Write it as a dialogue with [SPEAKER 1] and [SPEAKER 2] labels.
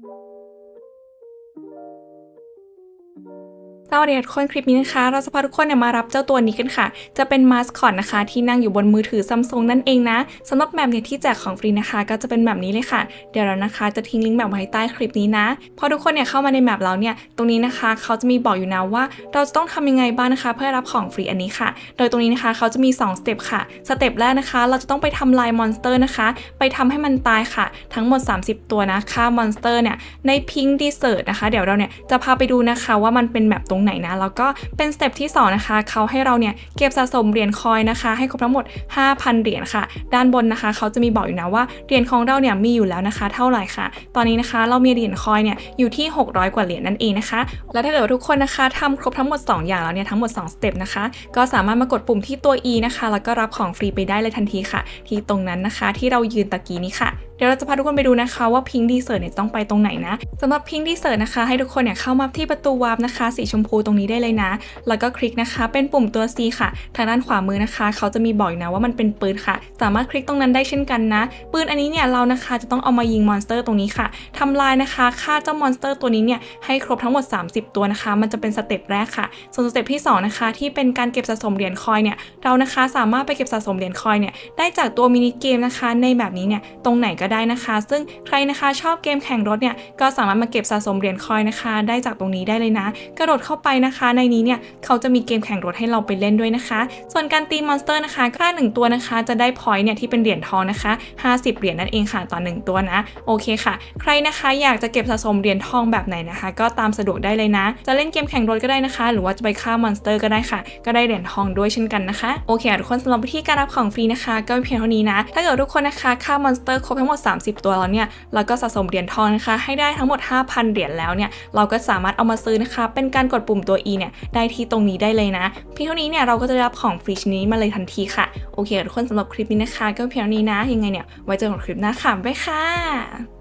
[SPEAKER 1] thank you สวัสดีทุกคนคลิปนี้นะคะ เราจะพาทุกคนเนี่ยมารับเจ้าตัวนี้กันค่ะ จะเป็นมาสคอตนะคะ ที่นั่งอยู่บนมือถือซัมซุงนั่นเองนะสำหรับแบบเนี่ยที่แจกของฟรีนะคะ ก็จะเป็นแบบนี้เลยค่ะ เดี๋ยวเรานะคะจะทิ้งลิงก์แบบไว้ใต้คลิปนี้นะ พอทุกคนเนี่ยเข้ามาในแมปแล้วเนี่ย ตรงนี้นะคะเขาจะมีบอกอยู่นะว่า เราจะต้องทำยังไงบ้างนะคะ เพื่อรับของฟรีอันนี้ค่ะ โดยตรงนี้นะคะเขาจะมี2สเต็ปค่ะ สเต็ปแรกนะคะ เราจะต้องไปทำลายมอนสเตอร์นะคะ ไปทำให้มันตายค่ะ ทั้งหมด 30 ตัวนะค่ามอนสเตอร์เนี่ยในพิงค์ดีเซอร์นะคะ เดี๋ยวเราเนี่ยจะพาไปดูนะคะว่ามันเป็นแบบตรงไหนนะ แล้วก็เป็นสเต็ปที่ 2 นะคะ เขาให้เราเนี่ยเก็บสะสมเหรียญคอยนะคะ ให้ครบทั้งหมด 5,000 เหรียญค่ะ ด้านบนนะคะ เขาจะมีบอกอยู่นะว่าเหรียญของเราเนี่ยมีอยู่แล้วนะคะ เท่าไหร่ค่ะ ตอนนี้นะคะเรามีเหรียญคอยเนี่ยอยู่ที่ 600 กว่าเหรียญนั่นเองนะคะ และถ้าเกิดว่าทุกคนนะคะทำครบทั้งหมด 2 อย่างแล้วเนี่ยทั้งหมด2สเต็ปนะคะ ก็สามารถมากดปุ่มที่ตัว E นะคะ แล้วก็รับของฟรีไปได้เลยทันทีค่ะ ที่ตรงนั้นนะคะที่เรายืนตะกี้นี้ค่ะ เดี๋ยวเราจะพาทุกคนไปดูนะคะว่าพิงค์ดีเซอร์เนี่ยต้องไปตรงไหนนะสำหรับพิงค์ดีเซอร์นะคะ ให้ทุกคนเนี่ยเข้ามาที่ประตูวาร์ปนะคะ สีชมพูตรงนี้ได้เลยนะ แล้วก็คลิกนะคะ เป็นปุ่มตัว C ค่ะ ทางด้านขวามือนะคะ เขาจะมีบอกอยู่นะว่ามันเป็นปืนค่ะ สามารถคลิกตรงนั้นได้เช่นกันนะ ปืนอันนี้เนี่ยเรานะคะจะต้องเอามายิงมอนสเตอร์ตรงนี้ค่ะทำลายนะคะฆ่าเจ้ามอนสเตอร์ตัวนี้เนี่ยให้ครบทั้งหมด 30 ตัวนะคะ มันจะเป็นสเต็ปแรกค่ะ ส่วนสเต็ปที่สองนะคะที่เป็นการเก็บสะสมเหรียญคอยเนี่ยเรานะคะสามารถไปเก็บสะสมเหรียญคอยเนี่ยได้จากตัวมินิเกมนะคะในแบบนี้เนี่ยตรงไหนก็ได้นะคะ ซึ่งใครนะคะชอบเกมแข่งรถเนี่ยก็สามารถมาเก็บสะสมเหรียญคอยนะคะ ได้จากตรงนี้ได้เลยนะ กระโดดเข้าไปนะคะ ในนี้เนี่ยเขาจะมีเกมแข่งรถให้เราไปเล่นด้วยนะคะ ส่วนการตีมอนสเตอร์นะคะค่าหนึ่งตัวนะคะ จะได้พอยต์เนี่ยที่เป็นเหรียญทองนะคะ 50 เหรียญนั่นเองค่ะต่อหนึ่งตัวนะโอเคค่ะ ใครนะคะอยากจะเก็บสะสมเหรียญทองแบบไหนนะคะ ก็ตามสะดวกได้เลยนะ จะเล่นเกมแข่งรถก็ได้นะคะ หรือว่าจะไปฆ่ามอนสเตอร์ก็ได้ค่ะ ก็ได้เหรียญทองด้วยเช่นกันนะคะโอเคทุกคนสำหรับวิธีการรับของฟรีนะคะ ก็เพียงเท่านี้นะ ถ้าเกิดทุกคนนะคะฆ่ามอนสเตอร์ครบทั้งหมด30 ตัวแล้วเนี่ยเราก็สะสมเหรียญทองนะคะ ให้ได้ทั้งหมด 5,000 เหรียญแล้วเนี่ยเราก็สามารถเอามาซื้อนะคะ เป็นการกดปุ่มตัว E เนี่ยได้ที่ตรงนี้ได้เลยนะเพียงเท่านี้เนี่ยเราก็จะได้รับของฟรีชนี้มาเลยทันทีค่ะโอเคทุกคนสำหรับคลิปนี้นะคะ ก็เพียงเท่านี้นะยังไงเนี่ยไว้เจอกันคลิปหน้าค่ะบ๊ายบายค่ะ